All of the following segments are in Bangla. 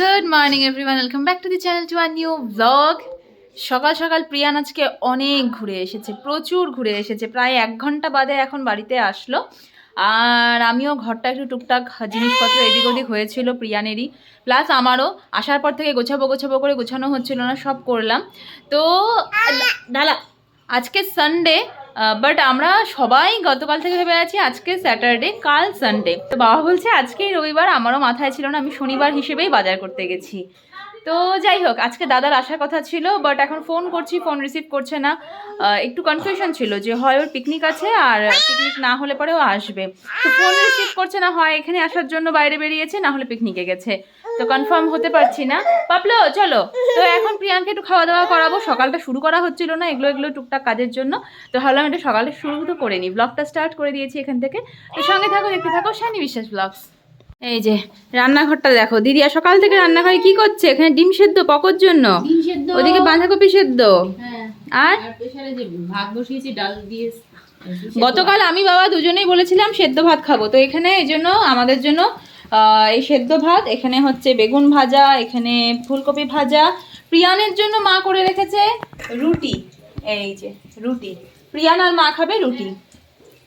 Good morning everyone welcome back to the channel to our new blog সকাল সকাল প্রিয়ান আজকে অনেক ঘুরে এসেছে, প্রচুর ঘুরে এসেছে। প্রায় এক ঘণ্টা বাদে এখন বাড়িতে আসলো। আর আমিও ঘরটা একটু টুকটাক জিনিসপত্র এদিক ওদিক হয়েছিল প্রিয়ানেরই। প্লাস আমারও আসার পর থেকে গোছাবো গোছাবো করে গোছানো হচ্ছিল না, সব করলাম। তো ডালা আজকে সানডে বাট আমরা সবাই গতকাল থেকে ভেবে আছি আজকে স্যাটারডে কাল সানডে তো বাবা বলছে আজকেই রবিবার আমারও মাথায় ছিল না, আমি শনিবার হিসেবেই বাজার করতে গেছি। তো যাই হোক, আজকে দাদার আসার কথা ছিল বাট এখন ফোন করছি ফোন রিসিভ করছে না। একটু কনফিউশন ছিল যে হয় ওর পিকনিক আছে আর পিকনিক না হলে পরেও আসবে। তো ফোন রিসিভ করছে না, হয় এখানে আসার জন্য বাইরে বেরিয়েছে, না হলে পিকনিকে গেছে। তো কনফার্ম হতে পারছি না। পাপলো চলো। তো এখন প্রিয়াঙ্কে একটু খাওয়া দাওয়া করাবো। সকালটা শুরু করা হচ্ছিল না এগুলো এগুলো টুকটাক কাজের জন্য। তো ভাবলাম এটা সকালে শুরু তো করে নিই। ব্লগটা স্টার্ট করে দিয়েছি এখান থেকে। তো সঙ্গে থাকো দেখতে থাকো শানি বিশ্বাস ব্লগস এই যে রান্নাঘরটা দেখো। দিদিয়া সকাল থেকে রান্নাঘরে কি করছে? এখানে ডিম সেদ্ধ পকোর জন্য। ওদিকে বাঁধাকপি সেদ্ধ। হ্যাঁ। আর? আর ভাত বসিয়েছি ডাল দিয়ে গতকাল আমি বাবা দুজনেই বলেছিলাম সেদ্ধ ভাত খাব। তো এখানে এই জন্য আমাদের জন্য এই সেদ্ধ ভাত এখানে হচ্ছে বেগুন ভাজা এখানে ফুলকপি ভাজা। প্রিয়ানের জন্য মা করে রেখেছে রুটি। এই যে রুটি। প্রিয়ান আর মা খাবে রুটি।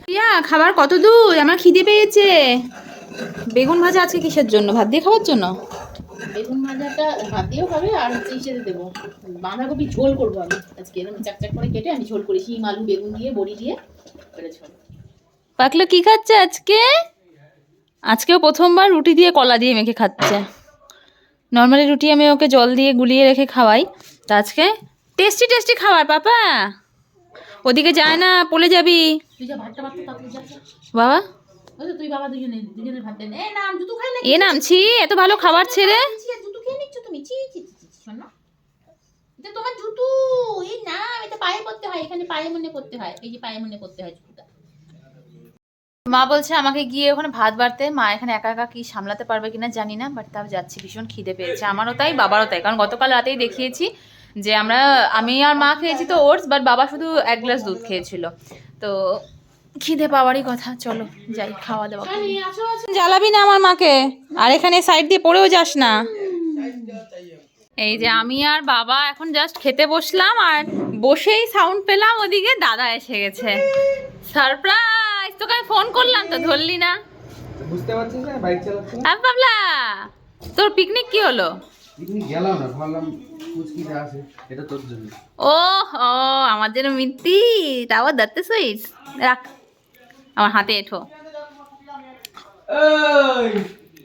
প্রিয়া খাবার কত দূর? আমার খিদে পেয়েছে। বেগুন ভাজা আজকে কিসের জন্য? ভাত দিয়ে খাওয়ার জন্য? বেগুন ভাজাটা ভাত দিয়েও খাবে আর হচ্ছে ইসেতে দেবো। বাঁধাকপি ঝোল করব আমি আজকে। এরকম চাকচাক করে কেটে আমি ঝোল করি। শিম আলু বেগুন দিয়ে বড়ি দিয়ে ঝোল। পাকলো কি খাচ্ছে আজকে? আজকেও প্রথমবার রুটি দিয়ে কলা দিয়ে মেখে খাচ্ছে। নর্মালি রুটি আমি ওকে জল দিয়ে গুলিয়ে রেখে খাওয়াই। তা আজকে টেস্টি টেস্টি খাওয়ার পাপা। ওদিকে যায় না পড়ে যাবি। বাবা। এ নাম নামছি এত ভালো খাবার ছেড়ে ছি, তোমার জুতু এই না এটা পায়ে পড়তে হয় এখানে পায়ে মনে করতে হয় এই যে পায়ে মনে করতে হয় জুতুটা। মা বলছে আমাকে গিয়ে ওখানে ভাত বাড়তে। মা এখানে একা একা কি সামলাতে পারবে কিনা জানি না বাট তাও যাচ্ছি, ভীষণ খিদে পেয়েছে। আমারও তাই, বাবারও তাই। কারণ গতকাল রাতেই দেখিয়েছি যে আমরা, আমি আর মা খেয়েছি তো ওটস বাট বাবা শুধু এক গ্লাস দুধ খেয়েছিল। তো খিদে পাওয়ারই কথা। চলো, যাই, খাওয়া দাওয়া জ্বালাবি না আমার মাকে। আর এখানে সাইড দিয়ে পড়েও যাস না। এই যে আমি আর বাবা এখন জাস্ট খেতে বসলাম, আর বসেই সাউন্ড পেলাম, ওদিকে দাদা এসে গেছে। সারপ্রাইজ তোকে আমি ফোন করলাম তো ধরলি না। বুঝতে পারছিস না বাইক চালাচ্ছি আব বাবলা তোর পিকনিক কি হলো? পিকনিক গেলাম না ভাবলাম কুচকিটা আছে এটা তোর জন্য। ও ও আমার জন্য মিত্তি তাও দত্তে সুইস রাখ আমার হাতে এঠো। এই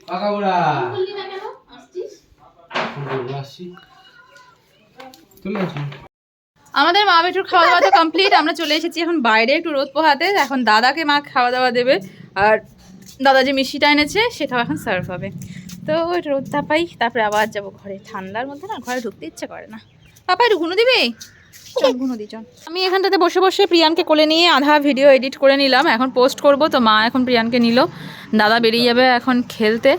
পাকা বুড়া। বললি না কেন? আসছিস? আসছি। চলে আসুন আমাদের মা বেটুর খাওয়া দাওয়া তো কমপ্লিট আমরা চলে এসেছি এখন বাইরে একটু রোদ পোহাতে। এখন দাদাকে মা খাওয়া দাওয়া দেবে আর দাদা যে মিষ্টিটা এনেছে সেটাও এখন সার্ভ হবে। তো ওই রোদ তাপাই তারপরে আবার যাব ঘরে। ঠান্ডার মধ্যে না ঘরে ঢুকতে ইচ্ছে করে না। পাপা একটু ঘুনো দিবি? আমি এখানটাতে বসে বসে প্রিয়ানকে কোলে নিয়ে আধা ভিডিও এডিট করে নিলাম। এখন পোস্ট করব তো মা এখন প্রিয়ানকে নিল। দাদা বেরিয়ে যাবে এখন খেলতে।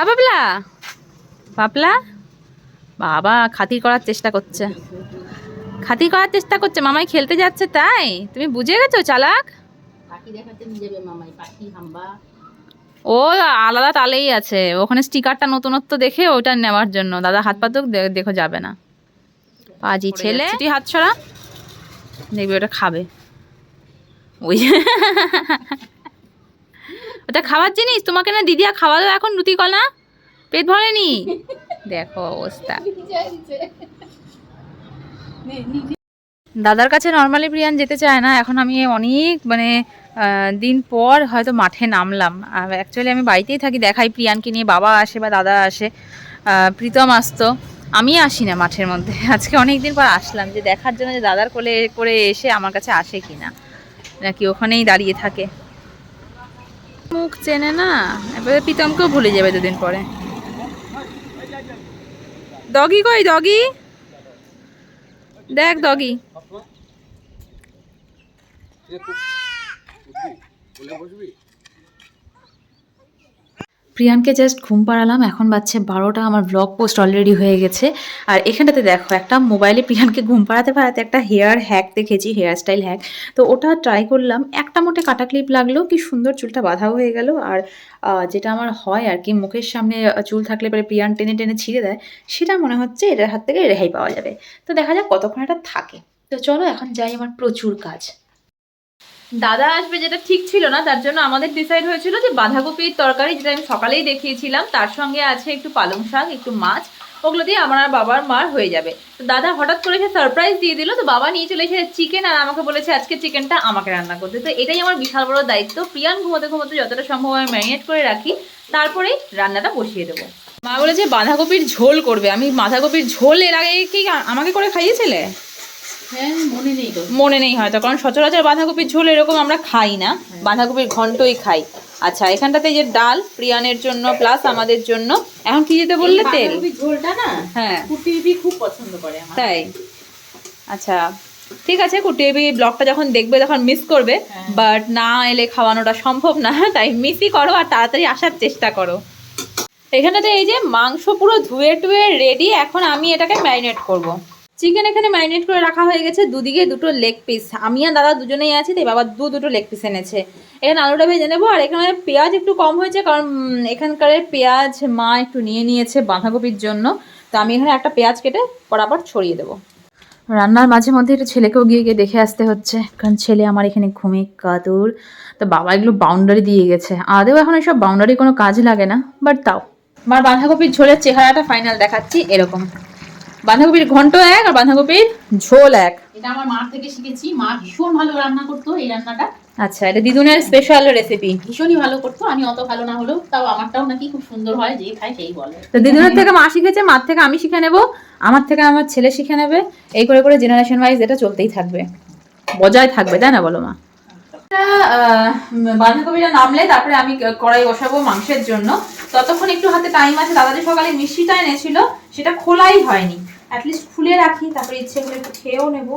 আ পাপলা? পাপলা? বাবা খাতির করার চেষ্টা করছে। খাতির করার চেষ্টা করছে মামাই খেলতে যাচ্ছে তাই? তুমি বুঝে গেছো চালাক? ও আলাদা তালেই আছে ওখানে স্টিকারটা নতুনত্ব দেখে ওটা নেওয়ার জন্য দাদা হাত পাতুক দেখো যাবে না। পাজি ছেলে। তুই হাত ছড়া দেখবি ওটা খাবে। ওই ওটা খাবার জিনিস? তোমাকে না দিদিয়া খাওয়ালো এখন রুটি কলা? পেট ভরেনি? দেখো অবস্থা। দাদার কাছে নর্মালি প্রিয়ান যেতে চায় না, এখন আমি অনেক মানে দিন পর হয়তো মাঠে নামলাম। অ্যাকচুয়ালি আমি বাড়িতেই থাকি, দেখাই প্রিয়ানকে নিয়ে, বাবা আসে বা দাদা আসে প্রীতম আসতো। আমি আসি না মাঠের মধ্যে। আজকে অনেক দিন পর আসলাম যে দেখার জন্য যে দাদার কোলে করে এসে আমার কাছে আসে কি না নাকি ওখানেই দাঁড়িয়ে থাকে। মুখ চেনে না? এবারে প্রীতমকেও ভুলে যাবে দুদিন পরে। ডগি কই ডগি দেখ ডগি প্রিয়ানকে জাস্ট ঘুম পাড়ালাম, এখন বাজছে বারোটা, আমার ব্লগ পোস্ট অলরেডি হয়ে গেছে। আর এখানটাতে দেখো, একটা মোবাইলে প্রিয়ানকে ঘুম পাড়াতে পাড়াতে একটা হেয়ার হ্যাক দেখেছি হেয়ার স্টাইল হ্যাক তো ওটা ট্রাই করলাম, একটা মোটে কাটা ক্লিপ লাগল, কি সুন্দর চুলটা বাঁধাও হয়ে গেল। আর যেটা আমার হয় আর কি, মুখের সামনে চুল থাকলে পরে প্রিয়ান টেনে টেনে ছিঁড়ে দেয়, সেটা মনে হচ্ছে এটার হাত থেকে রেহাই পাওয়া যাবে। তো দেখা যাক কতক্ষণ এটা থাকে। তো চলো, এখন যাই আমার প্রচুর কাজ। দাদা আসবে যেটা ঠিক ছিল না, তার জন্য আমাদের ডিসাইড হয়েছিল যে বাঁধাকপির তরকারি যেটা আমি সকালেই দেখিয়েছিলাম, তার সঙ্গে আছে একটু পালং শাক, একটু মাছ, ওগুলো দিয়ে আমার বাবার মার হয়ে যাবে। তো দাদা হঠাৎ করে সে সারপ্রাইজ দিয়ে দিল, তো বাবা নিয়ে চলে এসেছে চিকেন আর আমাকে বলেছে আজকে চিকেনটা আমাকে রান্না করতে। তো এটাই আমার বিশাল বড় দায়িত্ব। প্রিয়ান ঘুমোতে ঘুমোতে যতটা সম্ভব আমি ম্যারিনেট করে রাখি তারপরেই রান্নাটা বসিয়ে দেবো। মা বলেছে বাঁধাকপির ঝোল করবে। আমি বাঁধাকপির ঝোল এর আগে কি আমাকে করে খাইয়েছিলে? মনে নেই হয়তো কারণ সচরাচর বাঁধাকপির ঝোল এরকম আমরা খাই না। বাঁধাকপির ঘন্টই খাই। আচ্ছা এখানটাতে যে ডাল প্রিয়ানের জন্য প্লাস আমাদের জন্য এখন কি দিতে বললে তেল? ঝোলটা না হ্যাঁ। খুব পছন্দ করে তাই? আচ্ছা ঠিক আছে কুটিবি ব্লগটা যখন দেখবে তখন মিস করবে হ্যাঁ। বাট না এলে খাওয়ানোটা সম্ভব না তাই মিসই করো আর তাড়াতাড়ি আসার চেষ্টা করো। এখানেতে এই যে মাংস পুরো ধুয়ে টুয়ে রেডি এখন আমি এটাকে ম্যারিনেট করব। চিকেন এখানে ম্যারিনেট করে রাখা হয়ে গেছে দুদিকে দুটো লেগ পিস। আমি আর দাদা দুজনেই আছি, তাই বাবা দু দুটো লেগ পিস এনেছে। এখানে আলুটা ভেজে নেব, আর এখানে পেঁয়াজ একটু কম হয়েছে, কারণ এখানকার পেঁয়াজ মা একটু নিয়ে নিয়েছে বাঁধাকপির জন্য। তো আমি এখানে একটা পেঁয়াজ কেটে পরাপর ছড়িয়ে দেবো। রান্নার মাঝে মধ্যে একটু ছেলেকেও গিয়ে গিয়ে দেখে আসতে হচ্ছে, কারণ ছেলে আমার এখানে ঘুমে কাতুর তো বাবা এগুলো বাউন্ডারি দিয়ে গেছে। আদেও এখন এসব বাউন্ডারি কোনো কাজ লাগে না বাট তাও। আমার বাঁধাকপির ঝোলের চেহারাটা ফাইনাল দেখাচ্ছি, এরকম। বাঁধাকপির ঘন্ট এক আর বাঁধাকপির ঝোল এক। এটা আমার মার থেকে শিখেছি। মা ভীষণ ভালো রান্না করতো এই রান্নাটা। আচ্ছা এটা দিদুনের স্পেশাল রেসিপি ভীষণই ভালো করতো। আমি অত ভালো না হলেও তাও আমারটাও নাকি খুব সুন্দর হয় যে খায় সেই বলে। তো দিদুনের থেকে মা শিখেছে মার থেকে আমি শিখে নেব আমার থেকে আমার ছেলে শিখে নেবে। এই করে করে জেনারেশন ওয়াইজ এটা চলতেই থাকবে। বজায় থাকবে তাই না বলো মা? বাঁধাকপিটা নামলে তারপরে আমি কড়াই বসাবো মাংসের জন্য। ততক্ষণ একটু হাতে টাইম আছে। দাদা যে সকালে মিষ্টিটা এনেছিল সেটা খোলাই হয়নি। অ্যাটলিস্ট খুলে রাখি, তারপরে ইচ্ছে করে একটু খেয়েও নেব।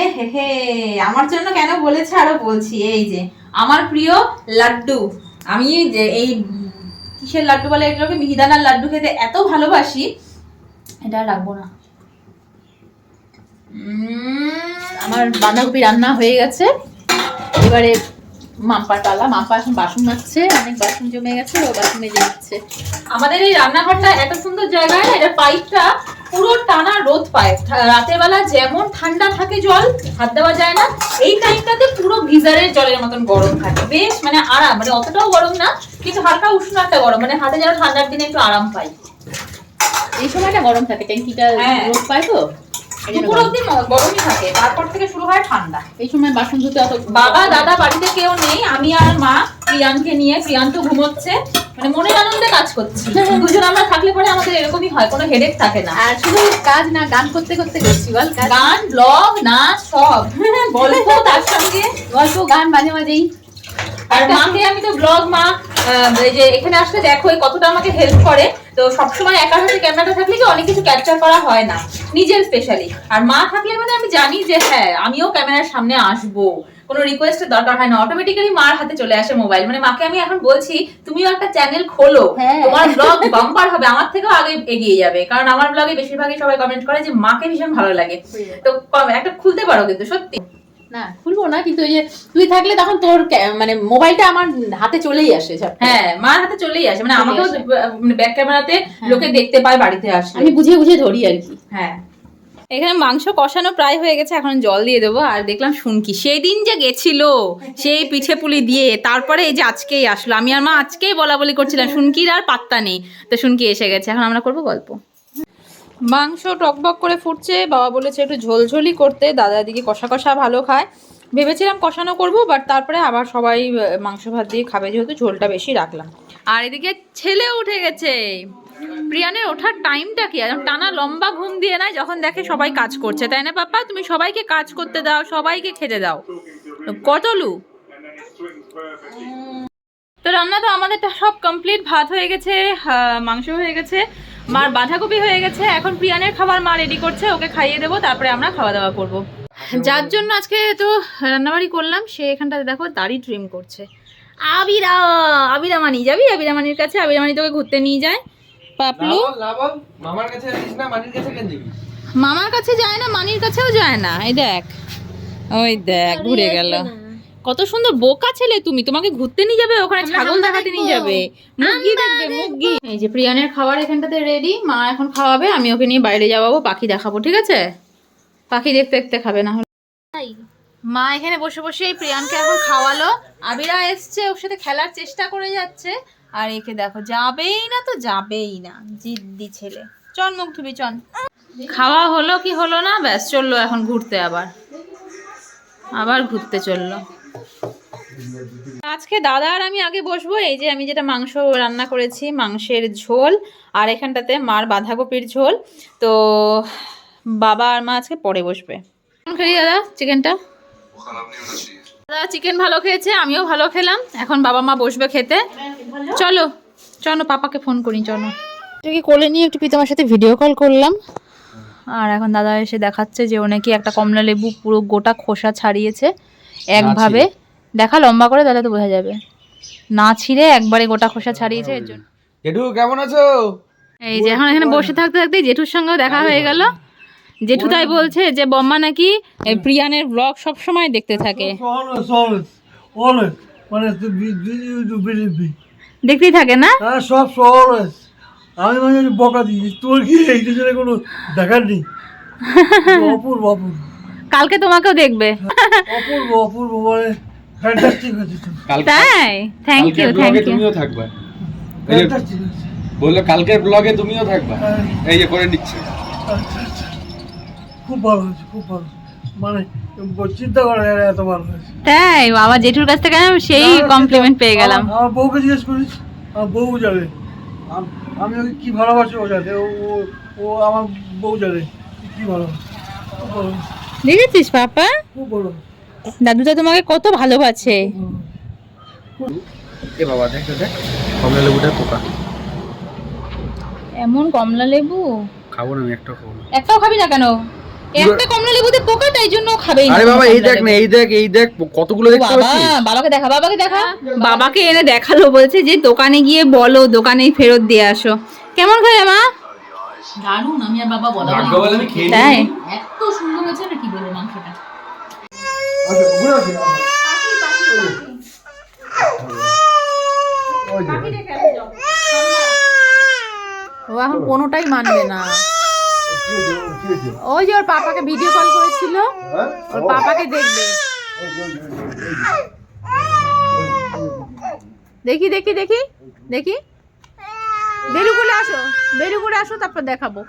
এ হে হে, আমার জন্য কেন বলেছে আরও বলছি, এই যে, আমার প্রিয় লাড্ডু। আমি যে এই কিসের লাড্ডু বলে এগুলোকে? মিহিদানার লাড্ডু খেতে এত ভালোবাসি। এটা রাখব না। আমার বাঁধাকপি রান্না হয়ে গেছে। এবারে মাম্পার পালা মাম্পা এখন বাসন মাজছে অনেক বাসন জমে গেছে ও বাসন মেজে দিচ্ছে আমাদের এই রান্নাঘরটা এত সুন্দর জায়গায় এটা পাইপটা পুরো টানা রোদ পায়। রাতের বেলা যেমন ঠান্ডা থাকে জল হাত দেওয়া যায় না এই টাইমটাতে পুরো গিজারের জলের মতন গরম থাকে। বেশ মানে আরাম মানে অতটাও গরম না কিন্তু হালকা উষ্ণ একটা গরম মানে হাতে যেন ঠান্ডার দিনে একটু আরাম পাই। এই সময়টা গরম থাকে ট্যাঙ্কিটা। রোদ পায় তো? দুপুর। অব্দি গরমই থাকে তারপর থেকে শুরু হয় ঠান্ডা। এই সময় বাসন ধুতে অত বাবা দাদা বাড়িতে কেউ নেই আমি আর মা প্রিয়ানকে নিয়ে প্রিয়ান তো ঘুমোচ্ছে মানে মনের আনন্দে কাজ করছি। দুজন আমরা থাকলে পরে আমাদের এরকমই হয় কোনো হেডেক থাকে না। আর শুধু কাজ না গান করতে করতে করছি বল গান ব্লগ নাচ সব। গল্প তার সঙ্গে গল্প গান মাঝে মাঝেই। আর মাকে আমি তো ব্লগ মা এই যে এখানে আসলে দেখো কতটা আমাকে হেল্প করে। তো সবসময় একার হাতে ক্যামেরাটা থাকলে কি অনেক কিছু ক্যাপচার করা হয় না নিজের স্পেশালি আর মা থাকলে মানে আমি জানি যে হ্যাঁ আমিও ক্যামেরার সামনে আসব। কোনো রিকোয়েস্টের দরকার হয় না। অটোমেটিক্যালি মার হাতে চলে আসে মোবাইল মানে মাকে আমি এখন বলছি তুমিও একটা চ্যানেল খোলো। হ্যাঁ। তোমার ব্লগ বাম্পার হবে আমার থেকেও আগে এগিয়ে যাবে। কারণ আমার ব্লগে বেশিরভাগই সবাই কমেন্ট করে যে মাকে ভীষণ ভালো লাগে। তো একটা খুলতে পারো কিন্তু সত্যি। না খুলবো না কিন্তু ওই যে তুই থাকলে তখন তোর মানে মোবাইলটা আমার হাতে চলেই আসে হ্যাঁ মার হাতে চলেই আসে মানে আমাকেও আসে। মানে ব্যাক ক্যামেরাতে হ্যাঁ। লোকে দেখতে পায় বাড়িতে আসলে। আমি বুঝে বুঝে ধরি আর কি। হ্যাঁ। এখানে মাংস কষানো প্রায় হয়ে গেছে এখন জল দিয়ে দেবো আর দেখলাম শুনকি সেই দিন যে গেছিল সেই পিঠে পুলি দিয়ে তারপরে এই যে আজকেই আসলো আমি আর মা আজকেই বলা বলি করছিলাম শুনকির আর পাত্তা নেই তো শুনকি এসে গেছে এখন আমরা করব গল্প। মাংস টকবক করে ফুটছে, বাবা বলেছে একটু ঝোলঝোলি করতে, দাদা দিকে কষা কষা ভালো খায়। ভেবেছিলাম কষানো করব বাট তারপরে আবার সবাই মাংস ভাত দিয়ে খাবে, যেহেতু ঝোলটা বেশি রাখলাম। আর এদিকে ছেলে উঠে গেছে। প্রিয়ানের ওঠার টাইমটা কি? একদম টানা লম্বা ঘুম দিয়ে না যখন দেখে সবাই কাজ করছে, তাই না পাপা তুমি সবাইকে কাজ করতে দাও, সবাইকে খেতে দাও। কতলু তো রান্না তো আমাদেরটা সব কমপ্লিট ভাত হয়ে গেছে মাংস হয়ে গেছে। মার বাঁধাকপি হয়ে গেছে। এখন প্রিয়ানের খাবার মা রেডি করছে ওকে খাইয়ে দেবো তারপরে আমরা খাওয়া দাওয়া করব যার জন্য আজকে তো রান্নাবাড়ি করলাম সে এখানটাতে দেখো দাড়ি ট্রিম করছে। আবিরা আবিরা মানি যাবি? আবিরা মানির কাছে আবিরা মানি তোকে ঘুরতে নিয়ে যায়। পাপলু? মামার কাছে না? মানির কাছে কেন যাবি? মামার কাছে যায় না মানির কাছেও যায় না। এই দেখ ওই দেখ ঘুরে গেল। কত সুন্দর বোকা ছেলে তুমি তোমাকে ঘুরতে নিয়ে যাবে ওখানে ছাগল দেখাতে নিয়ে যাবে। মুরগি দেখবে মুরগি। এই যে প্রিয়ানের খাবার এখানটাতে রেডি মা এখন খাওয়াবে আমি ওকে নিয়ে বাইরে যাব পাখি দেখাবো ঠিক আছে? পাখি দেখতে দেখতে খাবে না হলে। মা এখানে বসে বসে এই প্রিয়ানকে এখন খাওয়ালো। আবিরা এসছে ওর সাথে খেলার চেষ্টা করে যাচ্ছে। আর একে দেখো যাবেই না তো যাবেই না জিদ্দি ছেলে। চল মুখ ধুবি চল। খাওয়া হলো কি হলো না ব্যাস চলল এখন ঘুরতে আবার। আবার ঘুরতে চলল। আজকে দাদা আর আমি আগে বসবো, এই যে আমি যেটা মাংস রান্না করেছি, মাংসের ঝোল, আর এখানটাতে মার বাঁধাকপির ঝোল। তো বাবা আর মা আজকে পরে বসবে। খেলি দাদা, চিকেনটা? দাদা চিকেন ভালো খেয়েছে, আমিও ভালো খেলাম। এখন বাবা মা বসবে খেতে। চলো চলো পাপাকে ফোন করি, চলো। এটাকে কোলে নিয়ে একটু পিতামার সাথে ভিডিও কল করলাম। আর এখন দাদা এসে দেখাচ্ছে যে ও একটা কমলা লেবু পুরো গোটা খোসা ছাড়িয়েছে। একভাবে দেখা লম্বা করে তাহলে তো বোঝা যাবে। না ছিঁড়ে একবারে গোটা খোসা ছাড়িয়েছে এর জন্য। জেঠু কেমন আছো? এই যে এখন এখানে বসে থাকতে থাকতে জেঠুর সঙ্গেও দেখা হয়ে গেল। জেঠু তাই বলছে যে বম্মা নাকি প্রিয়ানের ব্লগ সব সময় দেখতে থাকে. দেখতেই থাকে না? হ্যাঁ সব অলওয়েজ আমি বকা দিই তোর কি এই দুজনে কোনো দেখার নেই? অপূর্ব অপূর্ব। কালকে তোমাকেও দেখবে। অপূর্ব অপূর্ব ফ্যান্টাস্টিক হয়েছে তাই? থ্যাংক ইউ থ্যাংক ইউ তুমিও থাকবা। ফ্যান্টাস্টিক বলল কালকের ব্লগে তুমিও থাকবা। হ্যাঁ, এই যে করে নিচ্ছে। আচ্ছা, আচ্ছা। খুব ভালো হয়েছে খুব ভালো। মানে চিন্তা করা যায় এত ভালো হয়েছে। তাই বাবা জেঠুর কাছ থেকে আমি সেই কমপ্লিমেন্ট পেয়ে গেলাম। আমার- বউকে জিজ্ঞেস করিস আমার বউ জানে। আমি ওকে কি ভালোবাসি ও জানে। ও ও- আমার বউ জানে। কি ভালোবাসি দেখেছিস পাপা? দাদুটা তোমাকে কত ভালোবাসে। এ বাবা দেখ দেখ কমলা লেবুটার পোকা এমন কমলা লেবু? খাব না আমি একটা খাব না। একটাও খাবি না কেন? একটা কমলা লেবুতে পোকা তাই জন্য খাবেই আরে বাবা এই দেখ না এই দেখ এই দেখ কতগুলো দেখতে বাবা বাবাকে দেখা বাবাকে দেখা। বাবাকে এনে দেখাল বলছে যে দোকানে গিয়ে বলো দোকানেই ফেরত দিয়ে আসো। কেমন খাবে মা? দারুণ আমি আর বাবা বলা তাই? সুন্দর হয়েছে না কি বলব মাংসটা? আচ্ছা ও এখন কোনোটাই মানবে না। ওই যে ওর পাপাকে ভিডিও কল করেছিল। ওর পাপাকে দেখবে। দেখি দেখি দেখি দেখি। বেলুগুলো আসো। বেলুগুলো আসো তারপর দেখাবো।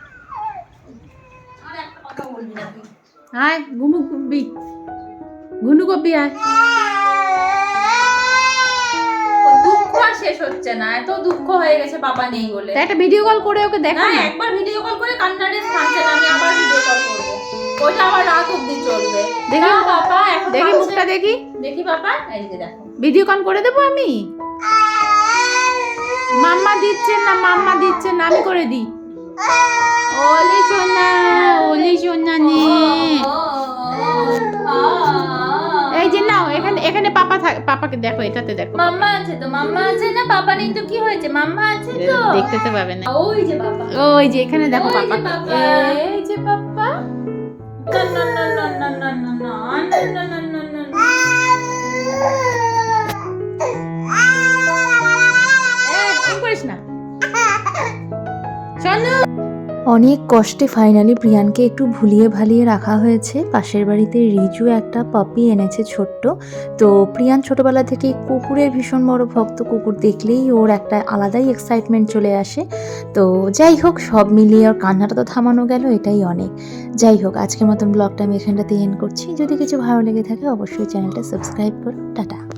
আয় ঘুমু গুব্বি ঘুনু আয়। দুঃখ আর শেষ হচ্ছে না এত দুঃখ হয়ে গেছে বাবা নেই বলে। একটা ভিডিও কল করে ওকে দেখা না একবার ভিডিও কল করে কান্নারে থামছে না আমি আবার ভিডিও কল করব। ওইটা আবার রাত অবধি চলবে। দেখি বাবা দেখি মুখটা দেখি। দেখি বাবা এইদিকে দেখো। ভিডিও কল করে দেবো আমি? মাম্মা দিচ্ছেন না মাম্মা দিচ্ছেন না আমি করে দিই। ওলে পাপাকে দেখো এটাতে দেখো মাম্মা আছে তো মাম্মা আছে না বাবা নেই তো কি হয়েছে মাম্মা আছে তো দেখতে তো পাবে না ওই যে বাবা ওই যে এখানে দেখো পাপা। এই যে পাপা না না না না না না না না না না না না করিস না শোনো অনেক কষ্টে ফাইনালি প্রিয়ানকে একটু ভুলিয়ে ভালিয়ে রাখা হয়েছে। পাশের বাড়িতে রিজু একটা পাপি এনেছে ছোট্ট। তো প্রিয়ান ছোটবেলা থেকে কুকুরের ভীষণ বড় ভক্ত। কুকুর দেখলেই ওর একটা আলাদাই এক্সাইটমেন্ট চলে আসে। তো যাই হোক, সব মিলিয়ে ওর কান্নাটা তো থামানো গেল, এটাই অনেক। যাই হোক, আজকের মতন ব্লগটা আমি এখানটাতে এন্ড করছি। যদি কিছু ভালো লেগে থাকে, অবশ্যই চ্যানেলটা সাবস্ক্রাইব করো। টাটা।